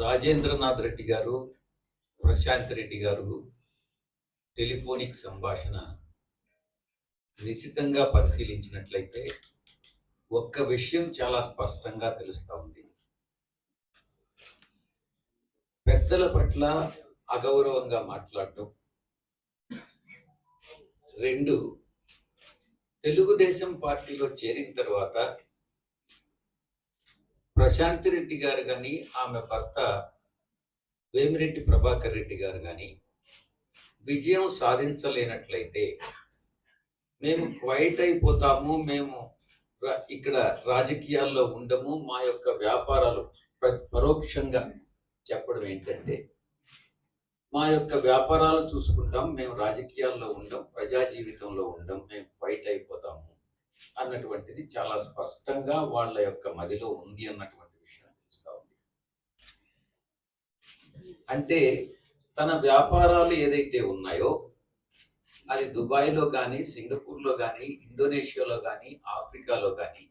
రాజేంద్రనాథ్ రెడ్డి గారు ప్రశాంత్ రెడ్డి గారు టెలిఫోనిక్ సంభాషణ నిశితంగా పరిశీలించినట్లయితే ఒక్క విషయం చాలా స్పష్టంగా తెలుస్తూ ఉంది. పెద్దల పట్ల అగౌరవంగా మాట్లాడటం రెండు తెలుగుదేశం పార్టీలో చేరిన తర్వాత ప్రశాంత్ రెడ్డి గారు కానీ ఆమె భర్త వేమిరెడ్డి ప్రభాకర్ రెడ్డి గారు కానీ విజయం సాధించలేనట్లయితే మేము క్వైట్ అయిపోతాము మేము ఇక్కడ రాజకీయాల్లో ఉండము మా యొక్క వ్యాపారాలు ప్ర- పరోక్షంగా చెప్పడం ఏంటంటే మా యొక్క వ్యాపారాలు చూసుకుంటాం మేము రాజకీయాల్లో ఉండం ప్రజా జీవితంలో ఉండం మేము క్వైట్ అయిపోతాం అన్నటువంటిది చాలా స్పష్టంగా వాళ్ళ యొక్క మదిలో ఉంది అన్నటువంటి విషయం తెలుస్తూ ఉంది. అంటే తన వ్యాపారాలు ఏదైతే ఉన్నాయో అది దుబాయ్లో కానీ సింగపూర్లో కానీ ఇండోనేషియాలో కానీ ఆఫ్రికాలో కానీ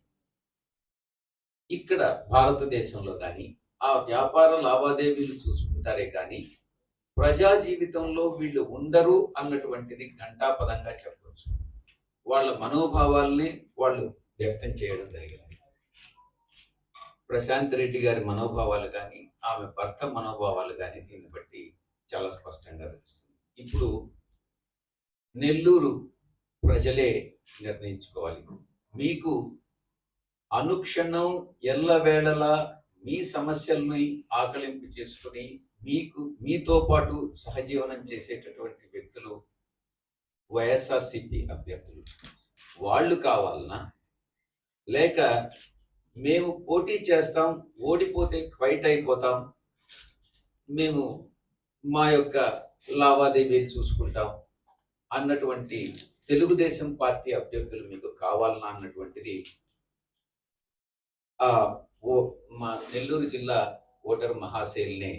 ఇక్కడ భారతదేశంలో కానీ ఆ వ్యాపార లావాదేవీలు చూసుకుంటారే కానీ ప్రజా జీవితంలో వీళ్ళు ఉండరు అన్నటువంటిది ఘంటాపదంగా చెప్పవచ్చు వాళ్ళ మనోభావాల్ని వాళ్ళు వ్యక్తం చేయడం జరిగింది. ప్రశాంత్ రెడ్డి గారి మనోభావాలు కానీ ఆమె భర్త మనోభావాలు కానీ దీన్ని బట్టి చాలా స్పష్టంగా తెలుస్తుంది. ఇప్పుడు నెల్లూరు ప్రజలే నిర్ణయించుకోవాలి. మీకు అనుక్షణం ఎల్లవేళలా మీ సమస్యల్ని ఆకలింపు చేసుకుని మీకు మీతో పాటు సహజీవనం చేసేటటువంటి వ్యక్తులు వైఎస్ఆర్సిపి అభ్యర్థులు. వాళ్ళు కావాలనా? లేక మేము పోటీ చేస్తాం ఓడిపోతే క్వైట్ అయిపోతాం మేము మా యొక్క లావాదేవీలు చూసుకుంటాం అన్నటువంటి తెలుగుదేశం పార్టీ అభ్యర్థులు మీకు కావాలనా అన్నటువంటిది ఆ ఓ మా నెల్లూరు జిల్లా ఓటర్ మహాశైల్ని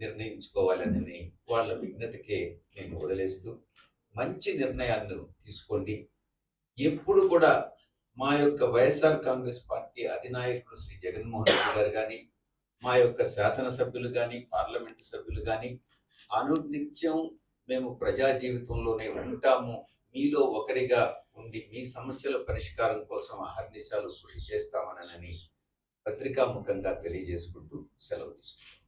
నిర్ణయించుకోవాలని వాళ్ళ విజ్ఞతకే నేను వదిలేస్తూ మంచి నిర్ణయాలను తీసుకోండి. ఎప్పుడు కూడా మా యొక్క వైఎస్ఆర్ కాంగ్రెస్ పార్టీ అధినాయకుడు శ్రీ జగన్మోహన్ రెడ్డి గారు కానీ మా యొక్క శాసనసభ్యులు కానీ పార్లమెంటు సభ్యులు కానీ అనునిత్యం మేము ప్రజా జీవితంలోనే ఉంటాము. మీలో ఒకరిగా ఉండి మీ సమస్యల పరిష్కారం కోసం అహర్నిశాలు కృషి చేస్తామనని పత్రికాముఖంగా తెలియజేసుకుంటూ సెలవు తీసుకుంటాం